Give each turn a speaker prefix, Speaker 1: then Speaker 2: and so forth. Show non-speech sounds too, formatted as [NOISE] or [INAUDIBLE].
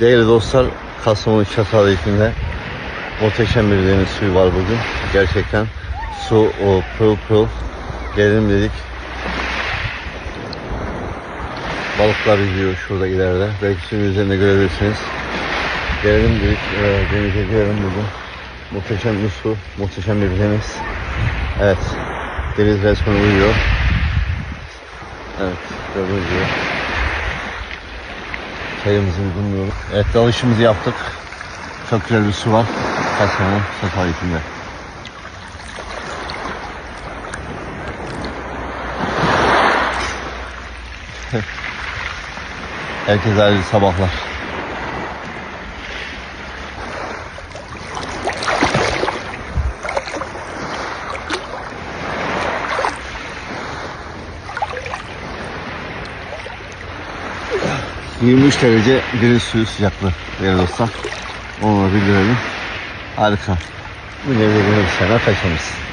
Speaker 1: Değerli dostlar, Kastamonu Çatalhöyük'ünde muhteşem bir deniz suyu var bugün. Gerçekten su o pırıl pırıl. Gelelim dedik. Balıklar yüzüyor şurada ileride. Belki suyun üzerinde görebilirsiniz. Gelelim dedik. E, denize girelim bugün. Muhteşem bir su, muhteşem bir deniz. Evet, deniz resmen uyuyor. Evet, gördüğünüz gibi. Çayımızı yudumluyoruz. Evet, dalışımızı yaptık. Çok güzel bir su var. Kastamonu Çatalhöyük'ünde. [LAUGHS] Herkese hayırlı sabahlar. ...23 derece deniz suyu sıcaklığı değerli dostlar. Onu da bildirelim. Harika. Bu ne bir sene kaçamış.